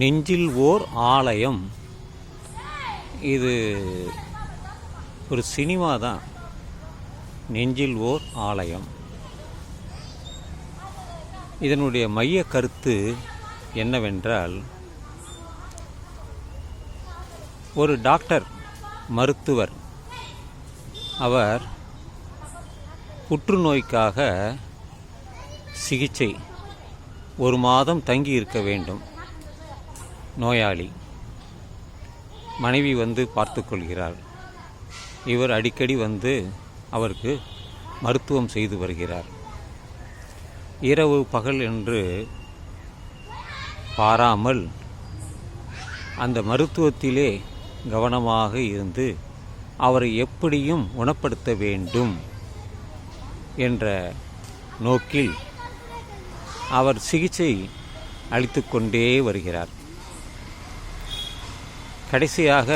நெஞ்சில் ஓர் ஆலயம். இது ஒரு சினிமா தான். நெஞ்சில் ஓர் ஆலயம். இதனுடைய மைய கருத்து என்னவென்றால் ஒரு டாக்டர் மருத்துவர் அவர் புற்றுநோய்க்காக சிகிச்சை ஒரு மாதம் தங்கி இருக்க வேண்டும். நோயாளி. மனைவி வந்து பார்த்து கொள்கிறார் இவர் அடிக்கடி வந்து அவருக்கு மருத்துவம் செய்து வருகிறார். இரவு பகல் என்று பாராமல் அந்த மருத்துவத்திலே கவனமாக இருந்து அவரை எப்படியும் குணப்படுத்த வேண்டும் என்ற நோக்கில் அவர் சிகிச்சை அளித்து கொண்டே வருகிறார். கடைசியாக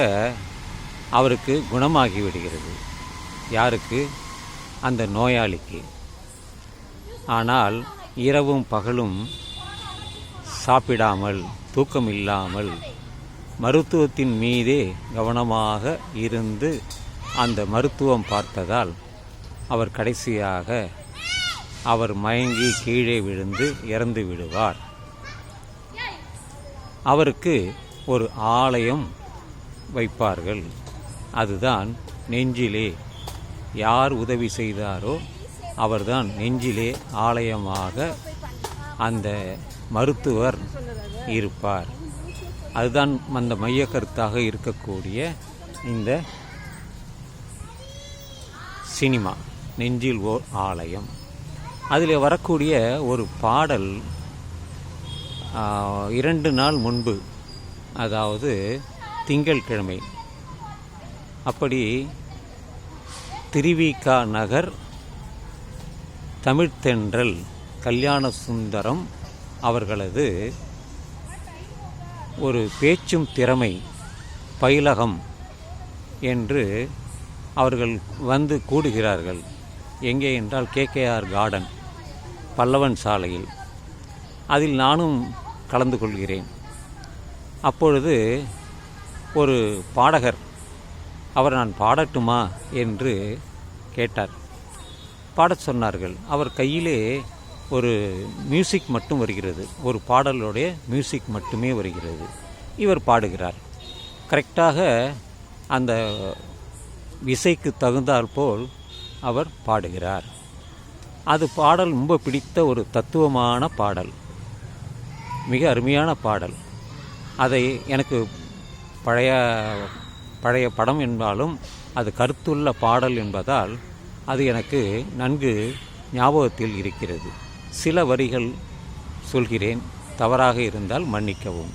அவருக்கு குணமாகி விடுகிறது. யாருக்கு? அந்த நோயாளிக்கு. ஆனால் இரவும் பகலும் சாப்பிடாமல் தூக்கம் இல்லாமல் மருத்துவத்தின் மீதே கவனமாக இருந்து அந்த மருத்துவம் பார்த்ததால் அவர் கடைசியாக அவர் மயங்கி கீழே விழுந்து இறந்து விடுவார். அவருக்கு ஒரு ஆலயம் வைப்பார்கள். அதுதான் நெஞ்சிலே. யார் உதவி செய்தாரோ அவர்தான் நெஞ்சிலே ஆலயமாக அந்த மருத்துவர் இருப்பார். அதுதான் அந்த மைய கருத்தாக இருக்கக்கூடிய இந்த சினிமா நெஞ்சில் ஓர் ஆலயம். அதில் வரக்கூடிய ஒரு பாடல் இரண்டு நாள் முன்பு அதாவது திங்கட்கிழமை அப்படி திருவிகா நகர் தமிழ்த்தென்றல் கல்யாண சுந்தரம் அவர்களது ஒரு பேச்சும் திறமை பயிலகம் என்று அவர்கள் வந்து கூடுகிறார்கள். எங்கே என்றால் கேகேஆர் கார்டன் பல்லவன் சாலையில். அதில் நானும் கலந்து கொள்கிறேன். அப்பொழுது ஒரு பாடகர் அவர் நான் பாடட்டுமா? என்று கேட்டார். பாடச் சொன்னார்கள். அவர் கையிலே ஒரு மியூசிக் மட்டும் வருகிறது. ஒரு பாடலுடைய மியூசிக் மட்டுமே வருகிறது. இவர் பாடுகிறார். கரெக்டாக அந்த இசைக்கு தகுந்தாற்போல் அவர் பாடுகிறார். அது பாடல் ரொம்ப பிடித்த ஒரு தத்துவமான பாடல். மிக அருமையான பாடல். அதை எனக்கு பழைய பழைய படம் என்றாலும் அது கருத்துள்ள பாடல் என்பதால் அது எனக்கு நன்கு ஞாபகத்தில் இருக்கிறது. சில வரிகள் சொல்கிறேன் தவறாக இருந்தால் மன்னிக்கவும்.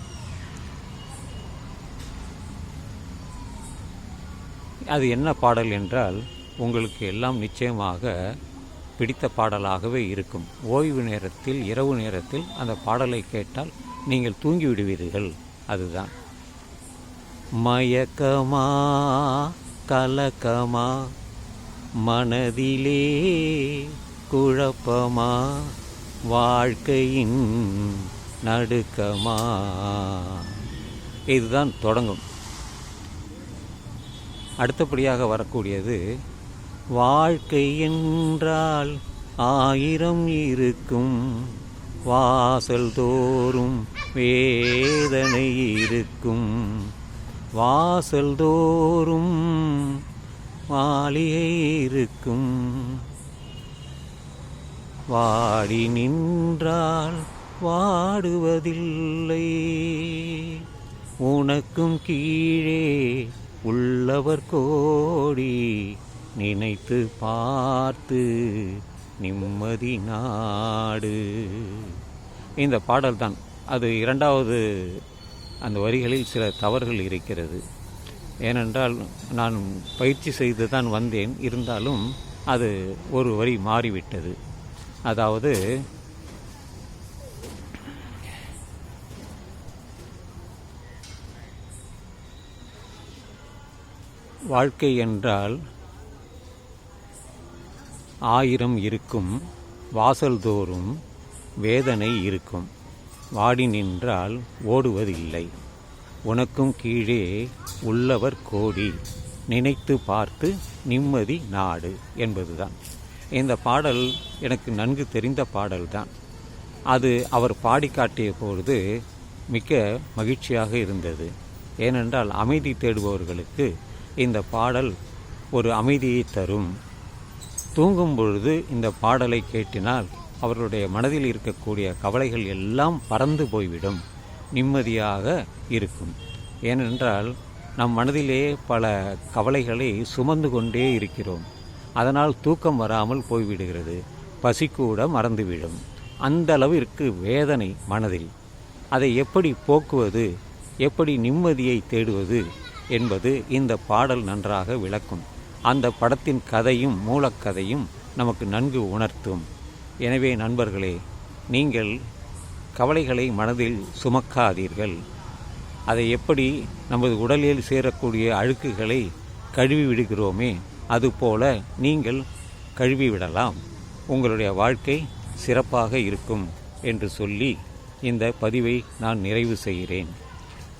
அது என்ன பாடல் என்றால் உங்களுக்கு எல்லாம் நிச்சயமாக பிடித்த பாடலாகவே இருக்கும். ஓய்வு நேரத்தில் இரவு நேரத்தில் அந்த பாடலை கேட்டால் நீங்கள் தூங்கி விடுவீர்கள் அதுதான். மயக்கமா கலக்கமா மனதிலே குழப்பமா வாழ்க்கையின் நடுக்கமா. இதுதான் தொடங்கும். அடுத்தபடியாக வரக்கூடியது வாழ்க்கை என்றால் ஆயிரம் இருக்கும் வாசல் தோறும் வேதனை இருக்கும். வாசல் தோறும் மாளிகை இருக்கும். வாடி நின்றால் வாடுவதில்லை. உனக்கும் கீழே உள்ளவர் கோடி நினைத்து பார்த்து நிம்மதி நாடு. இந்த பாடல்தான் அது இரண்டாவது அந்த வரிகளில் சில தவறுகள் இருக்கிறது. ஏனென்றால் நான் பயிற்சி செய்து தான் வந்தேன். இருந்தாலும் அது ஒரு வரி மாறிவிட்டது. அதாவது வாழ்க்கை என்றால் ஆயிரம் இருக்கும் வாசல்தோறும் வேதனை இருக்கும். வாடி நின்றால் ஓடுவதில்லை. உனக்கும் கீழே உள்ளவர் கோடி. நினைத்து பார்த்து நிம்மதி நாடு என்பதுதான். இந்த பாடல் எனக்கு நன்கு தெரிந்த பாடல்தான். அது அவர் பாடி காட்டிய பொழுது மிக்க மகிழ்ச்சியாக இருந்தது. ஏனென்றால் அமைதி தேடுபவர்களுக்கு இந்த பாடல் ஒரு அமைதியை தரும். தூங்கும் பொழுது இந்த பாடலை கேட்டினால் அவர்களுடைய மனதில் இருக்கக்கூடிய கவலைகள் எல்லாம் பறந்து போய்விடும். நிம்மதியாக இருக்கும். ஏனென்றால் நம் மனதிலே பல கவலைகளை சுமந்து கொண்டே இருக்கிறோம். அதனால் தூக்கம் வராமல் போய்விடுகிறது. பசி கூட மறந்துவிடும். அந்த அளவிற்கு வேதனை மனதில். அதை எப்படி போக்குவது? எப்படி நிம்மதியை தேடுவது? என்பது இந்த பாடல் நன்றாக விளக்கும். அந்த படத்தின் கதையும் மூலக்கதையும் நமக்கு நன்கு உணர்த்தும். எனவே நண்பர்களே நீங்கள் கவலைகளை மனதில் சுமக்காதீர்கள். அதை எப்படி நமது உடலில் சேரக்கூடிய அழுக்குகளை கழுவி விடுகிறோமே அதுபோல நீங்கள் கழுவி விடலாம். உங்களுடைய வாழ்க்கை சிறப்பாக இருக்கும் என்று சொல்லி இந்த பதிவை நான் நிறைவு செய்கிறேன்.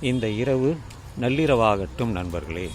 இந்த இரவு நள்ளிரவாகட்டும் நண்பர்களே.